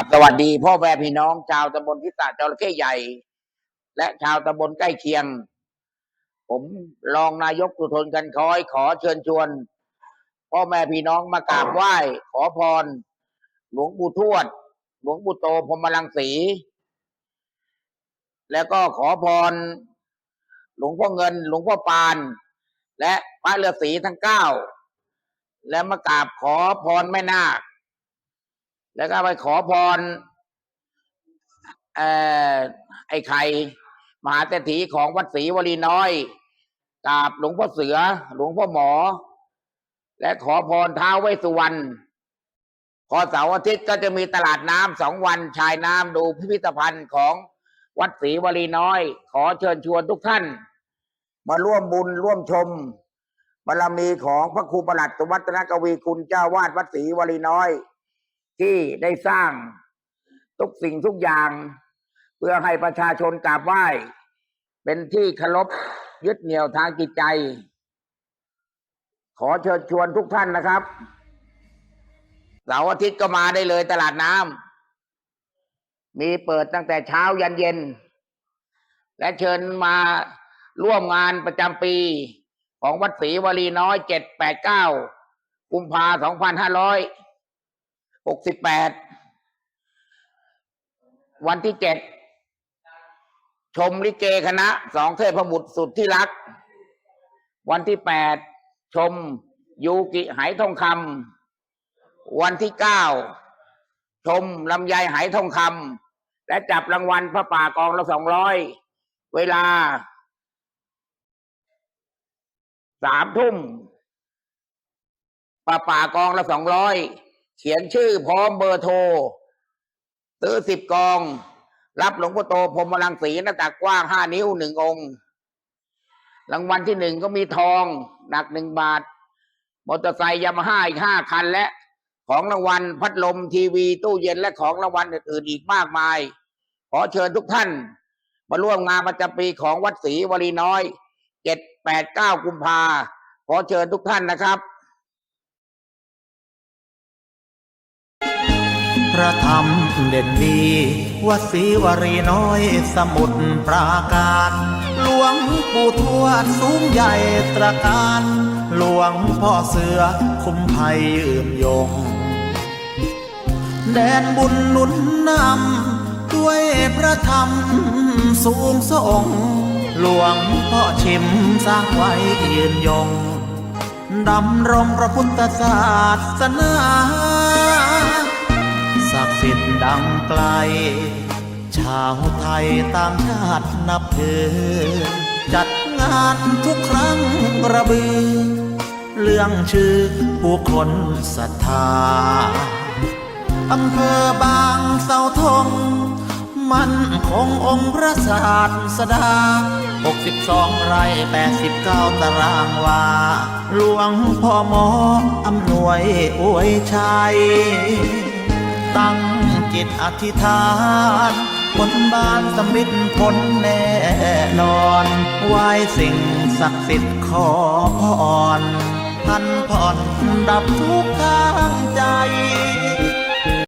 ับสวัสดีพ่อแม่พี่น้องชาวตำบลพิษณจระเข้ใหญ่ และชาวตำบลใกล้เคียง ผมรองนายกสุทนกันคอย ขอเชิญชวน พ่อแม่พี่น้องมากราบไหว้ ขอพร หลวงปู่ทวด หลวงปู่โตพรมลังสี แล้วก็ขอพร หลวงพ่อเงิน หลวงพ่อปาน และพระฤาษีทั้งเก้า และมากราบขอพรแม่นาค แล้วก็ไปขอพรออไอ้ไข่มหาเศรษฐีของวัดศรีวลีน้อยกราบหลวงพ่อเสือ หลวงพ่อหมอ และขอพรท้าวเวสสุวรรณพอเสาร์อาทิตย์ก็จะมีตลาดน้ำสองวันชายน้ำดูพิพิธภัณฑ์ของวัดศรีวลีน้อย ขอเชิญชวนทุกท่าน มาร่วมบุญร่วมชมบารมีของพระครูประหลัดสวัฒนกวีคุณเจ้าวาดวัดศรีวลีน้อย ที่ได้สร้างทุกสิ่งทุกอย่าง เพื่อให้ประชาชนกราบไหว้ เป็นที่เคารพยึดเหนี่ยวทางจิตใจ ขอเชิญชวนทุกท่านนะครับเสาร์อาทิตย์ก็มาได้เลยตลาดน้ำมีเปิดตั้งแต่เช้ายันเย็น และเชิญมาร่วมงานประจำปีของวัดศรีวลีน้อยเจ็ดแปดเก้ากุมภาสองพันห้าร้อย หกสิบแปดวันที่เจ็ดชมลิเกคณะสองเทพบุตรสุดที่รัก วันที่แปดชมยูกิไหทองคำวันที่เก้าชมลำไยไหทองคำและจับรางวัลพระป่ากองละสองร้อยเวลาสามทุ่มป่าป่ากองละสองร้อย เขียนชื่อพร้อมเบอร์โทร ซื้อสิบกอง รับหลวงพ่อโตพรมลังสีหน้าตักกว้างห้านิ้วหนึ่งองค์ รางวัลที่หนึ่งก็มีทอง หนักหนึ่งบาท มอเตอร์ไซค์ยามาฮ่าอีกห้าคันและ ของรางวัลพัดลมทีวี ตู้เย็นและของรางวัลอื่นๆอีกมากมาย ขอเชิญทุกท่าน มาร่วมงานประจำปีของวัดศรีวลีน้อยเจ็ดแปดเก้ากุมภาขอเชิญทุกท่านนะครับ พระธรรมเด่นดีวัดศรีวรีน้อยสมุทรปราการ หลวงปู่ทวดสูงใหญ่ตระการ หลวงพ่อเสือคุ้มภัยยืนยง แดนบุญหนุนนำด้วยพระธรรมสูงส่ง หลวงพ่อชิมสร้างไว้ยืนยงดำรงพระพุทธศาสนา สิทธิ์ดังไกล ชาวไทยต่างชาตินับถือ จัดงานทุกครั้งกระบือ เรื่องชื่อผู้คนศรัทธาอำเภอบางเสาธง มันคงองค์พระศาสดา 62 ไร่ 89 ตารางวา หลวงพ่อหมออำนวยอวยชัย ตั้งจิตอธิษฐานผลบานสมิทผลแน่นอนไหวสิ่งศักดิ์สิทธิ์ขอพรท่านผ่อนดับทุกข์ทางใจ